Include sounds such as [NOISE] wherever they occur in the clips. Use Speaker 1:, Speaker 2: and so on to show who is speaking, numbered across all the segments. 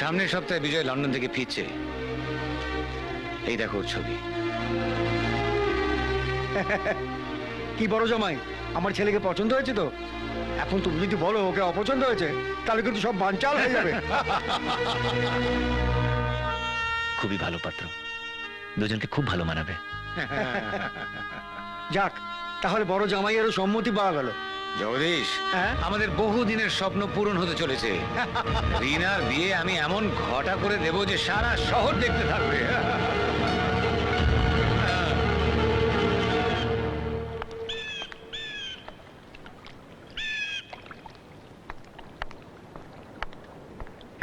Speaker 1: সামনের সপ্তাহে বিজয় লন্ডন থেকে ফিরছে। এই দেখো ওর ছবি।
Speaker 2: কি বড় জামাই? আমার ছেলেকে পছন্দ হয়েছে তো? এখন তুমি যদি বলো ওকে অপছন্দ হয়েছে তাহলে কিন্তু সব বানচাল হয়ে যাবে।
Speaker 3: খুবই ভালো পাত্র। দুজনকে খুব ভালো মানাবে।
Speaker 2: যাক তাহলে বড় জামাইয়েরও সম্মতি পাওয়া গেল।
Speaker 1: জগদীশ
Speaker 2: হ্যাঁ?
Speaker 1: আমাদের বহুদিনের স্বপ্ন পূরণ হতে চলেছে। [LAUGHS] রিনার বিয়ে আমি এমন ঘটা করে দেব যে সারা শহর দেখতে থাকবে।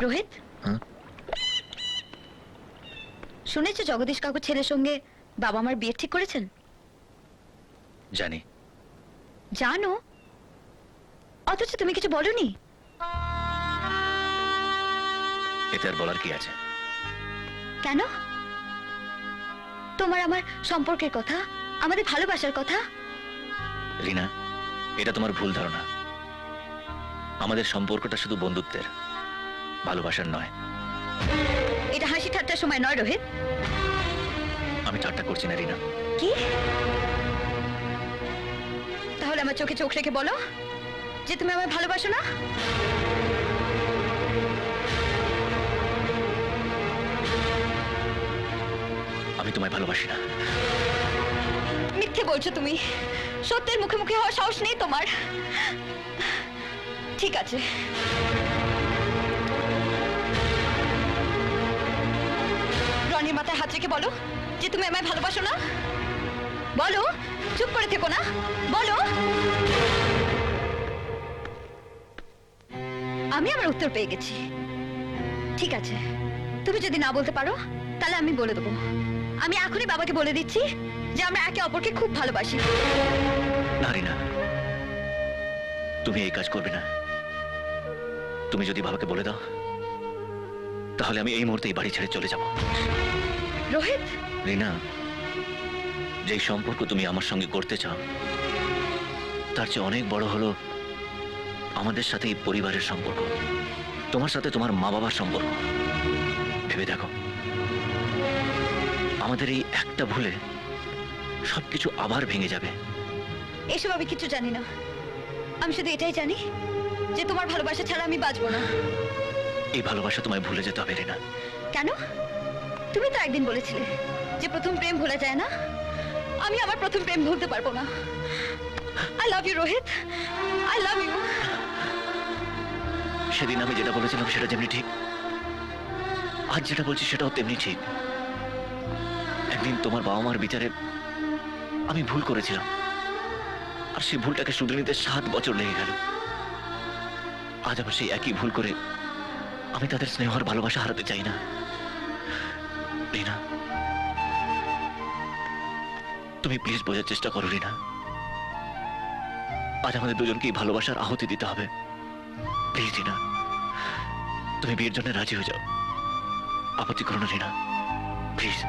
Speaker 4: রোহিত?
Speaker 3: হ্যাঁ?
Speaker 4: শুনেছো জগদীশ কাকু ছেলের সঙ্গে বাবা মার বিয়ে ঠিক করেছেন?
Speaker 3: জানি।
Speaker 4: জানো অথচ তুমি কিছু বলনি?
Speaker 3: এতে আর বলার কি আছে?
Speaker 4: কেন? তোমার আমার সম্পর্কের কথা? আমাদের ভালোবাসার কথা?
Speaker 3: রিনা এটা তোমার ভুল ধারণা। আমাদের সম্পর্কটা শুধু বন্ধুত্বের ভালোবাসার নয়।
Speaker 4: এটা হাসি ঠাট্টার সময় নয় রোহিত।
Speaker 3: আমি ঠাট্টা করছি না রিনা।
Speaker 4: কি? তাহলে আমার চোখে চোখ রেখে বলো। যে তুমি আমায় ভালোবাসো না?
Speaker 3: আমি তোমায় ভালোবাসি না।
Speaker 4: মিথ্যে বলছো তুমি। সত্যের মুখে মুখে হওয়ার সাহস নেই তোমার। ঠিক আছে। রনির মাথায় হাত রেখে বলো যে তুমি আমায় ভালোবাসো না। বলো চুপ করে থেকো না। বলো। আমি আমার উত্তর পেয়ে গেছি। ঠিক আছে তুমি যদি না বলতে পারো তাহলে আমি বলে দেবো। আমি এখনই বাবাকে বলে দিচ্ছি যে আমরা একে অপরকে খুব ভালোবাসি।
Speaker 3: তুমি এই কাজ করবে না। তুমি যদি বাবাকে বলে দাও তাহলে আমি এই মুহূর্তে এই বাড়ি ছেড়ে চলে যাব।
Speaker 4: রোহিত?
Speaker 3: রিনা যেই সম্পর্ক তুমি আমার সঙ্গে করতে চাও তার চেয়ে অনেক বড় হলো আমাদের সাথে এই পরিবারের সম্পর্ক। তোমার সাথে তোমার মা বাবার সম্পর্ক। ভেবে দেখো। আমাদের এই একটা ভুলে সবকিছু আবার ভেঙে যাবে।
Speaker 4: এসব আমি কিছু জানি না। আমি শুধু এটাই জানি যে তোমার ভালোবাসা ছাড়া আমি বাঁচবো না।
Speaker 3: এই ভালোবাসা তোমায় ভুলে যেতে হবে রিনা।
Speaker 4: কেন? তুমি তো একদিন বলেছিলে যে প্রথম প্রেম ভোলা যায় না। আমি আমার প্রথম প্রেম ভুলতে পারব না। I love you Rohit I love you
Speaker 3: সেদিন আমি যেটা বলেছিলাম সেটা যেমনি ঠিক। আজ যেটা বলছি সেটাও তেমনি ঠিক। একদিন তোমার বাবা মার বিচারে আমি ভুল করেছিলাম। আর সেই ভুলটাকে শুধরে নিতে সাত বছর লেগে গেল। আজ আবার সেই একই ভুল করে আমি তাদের স্নেহ আর ভালোবাসা হারাতে চাই না। রিনা তুমি প্লিজ বোঝার চেষ্টা করো রিনা আজ আমাদের দুজনকেই ভালোবাসার আহতি দিতে হবে। প্লিজ রিনা তুমি বিয়ের জন্য রাজি হয়ে যাও। আপত্তি করো না রিনা প্লিজ